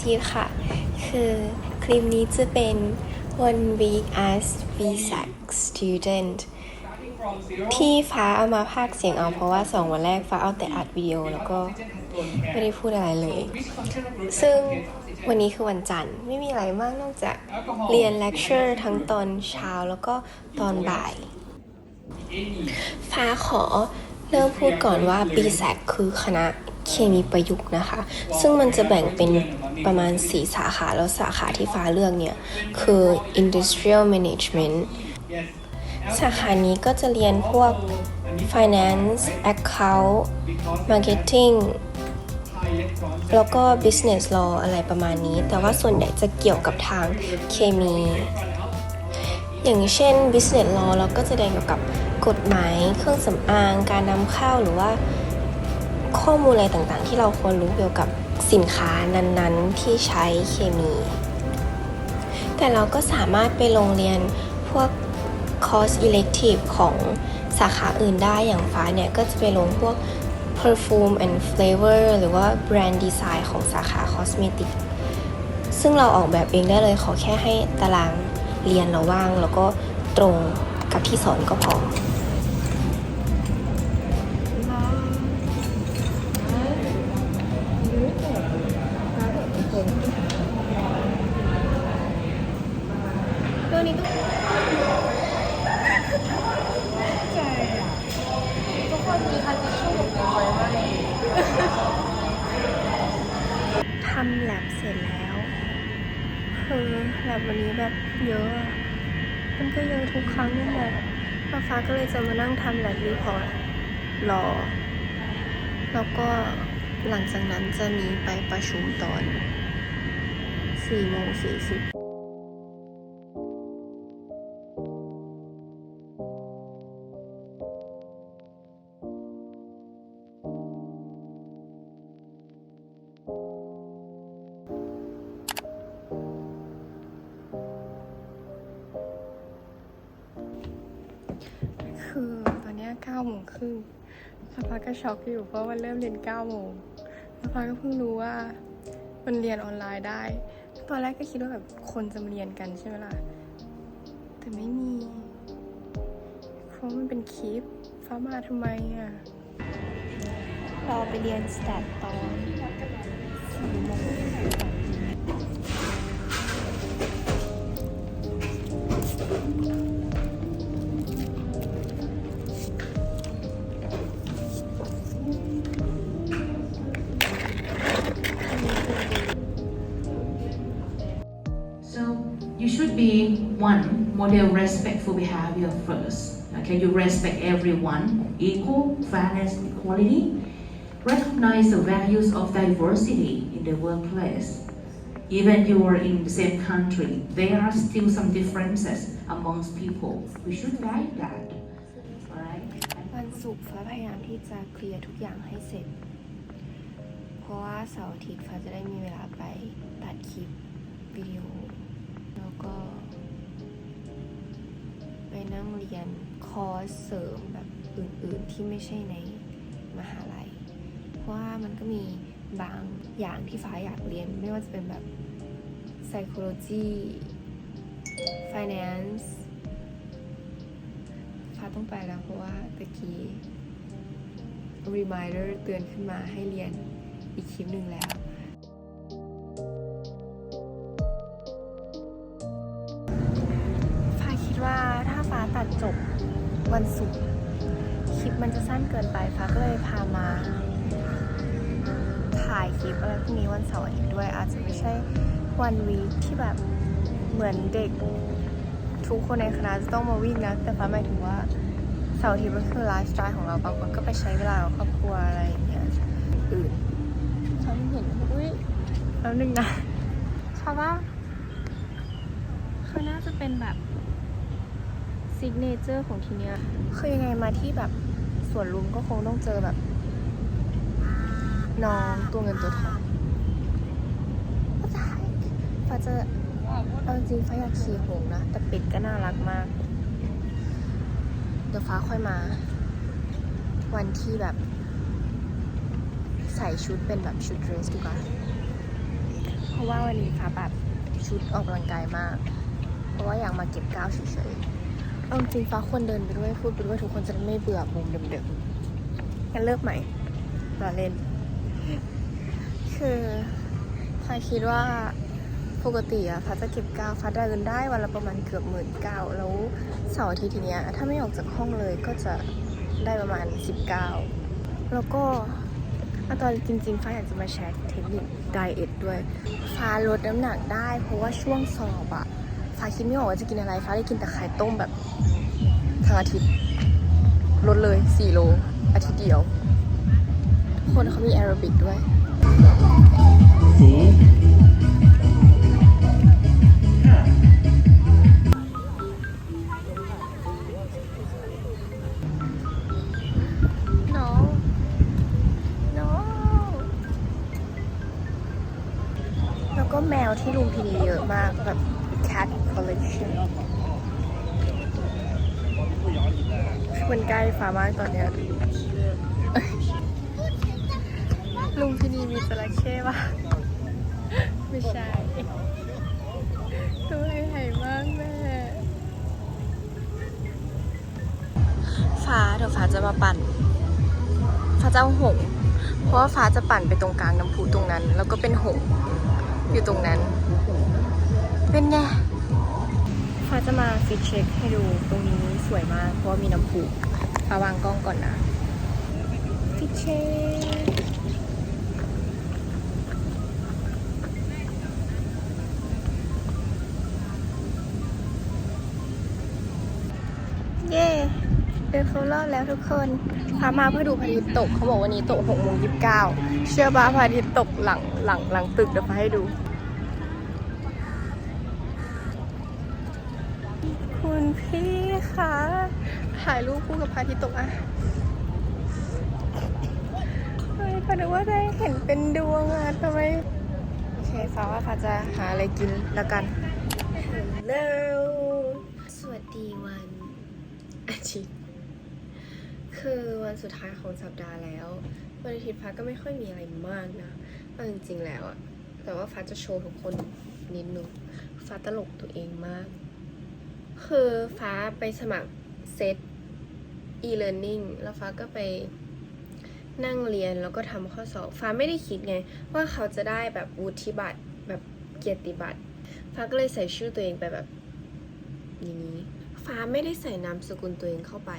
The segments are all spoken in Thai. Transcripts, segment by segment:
จีค่ะ คือคลิปนี้จะเป็น one week as VSAC student ที่ฟ้าเอามาพากเสียงเอาเพราะว่าสองวันแรกฟ้าเอาแต่อัดวิดีโอแล้วก็ไม่ได้พูดอะไรเลย ซึ่งวันนี้คือวันจันทร์ไม่มีอะไรมากนอกจากเรียนเลคเชอร์ทั้งตอนเช้าแล้วก็ตอนบ่าย ฟ้าขอเริ่มพูดก่อนว่า BSAC คือคณะ เคมีประยุกต์นะคะ ซึ่งมันจะแบ่งเป็นประมาณ 4 สาขา แล้วสาขาที่ฟ้าเลือกเนี่ย คือ Industrial Management สาขานี้ก็จะเรียนพวก Finance Account Marketing แล้วก็ Business Law อะไรประมาณนี้ แต่ว่าส่วนใหญ่จะเกี่ยวกับทางเคมี อย่างเช่น business law เราก็จะเรียนเกี่ยวกับกฎหมาย เครื่องสำอาง การนำเข้าหรือว่า ข้อมูลอะไรต่างๆ ที่เราควรรู้เกี่ยวกับสินค้านั้นๆ ที่ใช้เคมี แต่เราก็สามารถไปลงเรียนพวกคอร์ส elective ของสาขาอื่นได้อย่างฟ้าเนี่ยก็จะไปลงพวก perfume and flavor หรือว่า brand design ของสาขา cosmetic ซึ่งเราออกแบบเองได้เลยขอแค่ให้ตารางเรียนเราว่าง แล้วก็ตรงกับที่สอนก็พอ รื่องนี้ต้องใจอะทุกคนมีคันทิชชู่กับเป็นไว้ไหมทำแลบเสร็จแล้วคือแลบวันนี้แบบเยอะอะ มันก็เยอะทุกครั้งนั่นแหละป้าฟ้าก็เลยจะมานั่งทำแลบรีพอร์ตรอ แล้วก็หลังจากนั้นจะมีไปประชุมตอน4โมง40 โมงครึ่งสภาก็ช็อกอยู่เพราะมันเริ่มเรียน9โมงสภาก็เพิ่งรู้ว่ามันเรียนออนไลน์ได้ ตอนแรกก็คิดว่าแบบคนจะมาเรียนกันใช่ไหมล่ะ แต่ไม่มี เพราะมันเป็นคลิป ฟ้ามาทำไมอะ เราไปเรียนสแตทตอนสี่โมง you should be one model respectful behavior first. Okay, you respect everyone, equal, fairness, equality. Recognize the values of diversity in the workplace. Even you are in the same country, there are still some differences amongst people. We should value that. Alright? วันศุกร์ฟ้าพยายามที่จะเคลียร์ทุกอย่างให้เสร็จ เพราะว่าเสาร์อาทิตย์ฟ้าจะได้มีเวลาไปตัดคลิปวิดีโอ แล้วก็ ไปนั่งเรียนคอร์สเสริมแบบอื่นๆที่ไม่ใช่ในมหาลัย เพราะว่ามันก็มีบางอย่างที่ฟ้าอยากเรียน ไม่ว่าจะเป็นแบบ psychology finance ฟ้าต้องไปแล้วเพราะว่าตะกี้ reminder เตือนขึ้นมาให้เรียนอีกคลิปหนึ่งแล้ว จบวันศุกร์คลิปมันจะสั้นเกินไปฟ้าก็เลยพามา ถ่ายคลิปอะไรพวกนี้วันเสาร์อาทิตย์ด้วย อาจจะไม่ใช่วันวีที่แบบเหมือนเด็กทุกคนในคณะจะต้องมาวิ่งนะ แต่ฟ้าหมายถึงว่าเสาร์อาทิตย์มันคือไลฟ์สไตล์ของเราบางคนก็ไปใช้เวลากับครอบครัวอะไรอย่างเงี้ยอื่นฉันเห็นอุ้ยแล้วนึงนะชาว่าคือน่าจะเป็นแบบ ซิกเนเจอร์ของที่เนี้ยคือยังไงมาที่แบบสวนลุมก็คงต้องเจอแบบ น้องตัวเงินตัวทอง What the heck ฟ้าจะเอาจริงฟ้าอยากขี่หงนะ แต่เป็ดก็น่ารักมาก เดี๋ยวฟ้าค่อยมา วันที่แบบ ใส่ชุดเป็นแบบชุดเดรสดีกว่า เพราะว่าวันนี้ฟ้าแบบชุดออกกำลังกายมาก เพราะว่าอยากมาเก็บก้าวเฉยๆ เอาจริงฟ้าควรเดินไปด้วยพูดไปด้วยทุกคนจะไม่เบื่อมุมเดิมๆกันเลิกใหม่รอเล่น คือฟ้าคิดว่าปกติอะฟ้าจะเก็บก้าวฟ้าเดินได้วันละประมาณเกือบหมื่นก้าวแล้วเสาร์อาทิตย์ทีเนี้ยถ้าไม่ออกจากห้องเลยก็จะได้ประมาณสิบก้าวแล้วก็ตอนจริงๆ ฟ้าอยากจะมาแชร์เทคนิคไดเอทด้วย ฟ้าลดน้ำหนักได้ เพราะว่าช่วงสอบอะ ฟ้าคิดไม่ออกว่าจะกินอะไร ฟ้าได้กินแต่ไข่ต้มแบบทั้งอาทิตย์ลดเลย 4 โล อาทิตย์เดียว ทุกคนเขามีแอโรบิกด้วยแล้วก็แมวที่ลุมพินีเยอะมากแบบ มันใกล้ฟ้ามากตอนเนี้ยลุงพินีมีจระเข้ปะไม่ใช่ตัวใหญ่มากแม่ฟ้าเดี๋ยวฟ้าจะมาปั่นฟ้าจะเอาหงส์เพราะว่าฟ้าจะปั่นไปตรงกลางน้ำพุตรงนั้น แล้วก็เป็นหงส์อยู่ตรงนั้น เป็นไง ฟ้าจะมาฟิตเช็คให้ดูตรงนี้สวยมาก เพราะว่ามีน้ำพุฟ้าวางกล้องก่อนนะ ฟิตเช็คเย้เดินเขารอดแล้วทุกคน พามาเพื่อดูพระอาทิตย์ตก เขาบอกวันนี้ตกหกโมงยี่สิบเก้าเชื่อป่ะพระอาทิตย์ตกหลังหลังหลังตึกเดี๋ยวพาให้ดู คุณ พี่คะถ่ายรูปคู่กับพระอาทิตย์ตกอะเฮ้ยพอดูว่าได้เห็นเป็นดวงอะทำไม โอเคฟ้าว่าฟ้าจะหาอะไรกินแล้วกัน Hello สวัสดีวันอาทิตย์คือวันสุดท้ายของสัปดาห์แล้ววันอาทิตย์ฟ้าก็ไม่ค่อยมีอะไรมากนะเอาจริงๆแล้วอะแต่ว่าฟ้าจะโชว์ทุกคนนิดนึงฟ้าตลกตัวเองมาก คือฟ้าไปสมัครเซต e-learning แล้วฟ้าก็ไปนั่งเรียนแล้วก็ทำข้อสอบ ฟ้าไม่ได้คิดไง ว่าเขาจะได้แบบวุฒิบัตรแบบเกียรติบัตร ฟ้าก็เลยใส่ชื่อตัวเองไปแบบอย่างนี้ ฟ้าไม่ได้ใส่นามสกุลตัวเองเข้าไป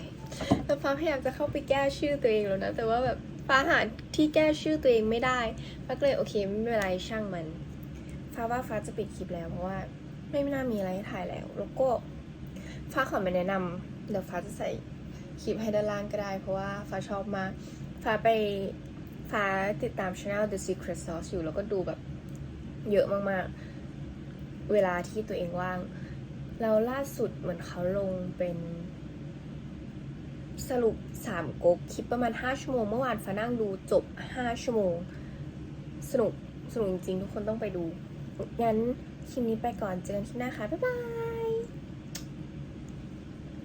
แล้วฟ้าพยายามจะเข้าไปแก้ชื่อตัวเองแล้วนะ แต่ว่าแบบฟ้าหาที่แก้ชื่อตัวเองไม่ได้ ฟ้าก็เลยโอเคไม่เป็นไรช่างมัน ฟ้าว่าฟ้าจะปิดคลิปแล้วเพราะว่าไม่น่ามีอะไรให้ถ่ายแล้ว แล้วก็ ฟ้าขอไม่แนะนำเดี๋ยวฟ้าจะใส่คลิปให้ด้านล่างก็ได้ เพราะว่าฟ้าชอบมาก ฟ้าไปฟ้าติดตาม channel The Secret Sauce อยู่แล้วก็ดูแบบเยอะมากๆ เวลาที่ตัวเองว่าง แล้วล่าสุดเหมือนเขาลงเป็นสรุปสามก๊กคลิปประมาณ 5 ชั่วโมง เมื่อวานฟ้านั่งดูจบ 5 ชั่วโมง สนุก สนุกจริงๆ ทุกคนต้องไปดู งั้นคลิปนี้ไปก่อนเจอกันที่หน้าค่ะ บ๊ายบาย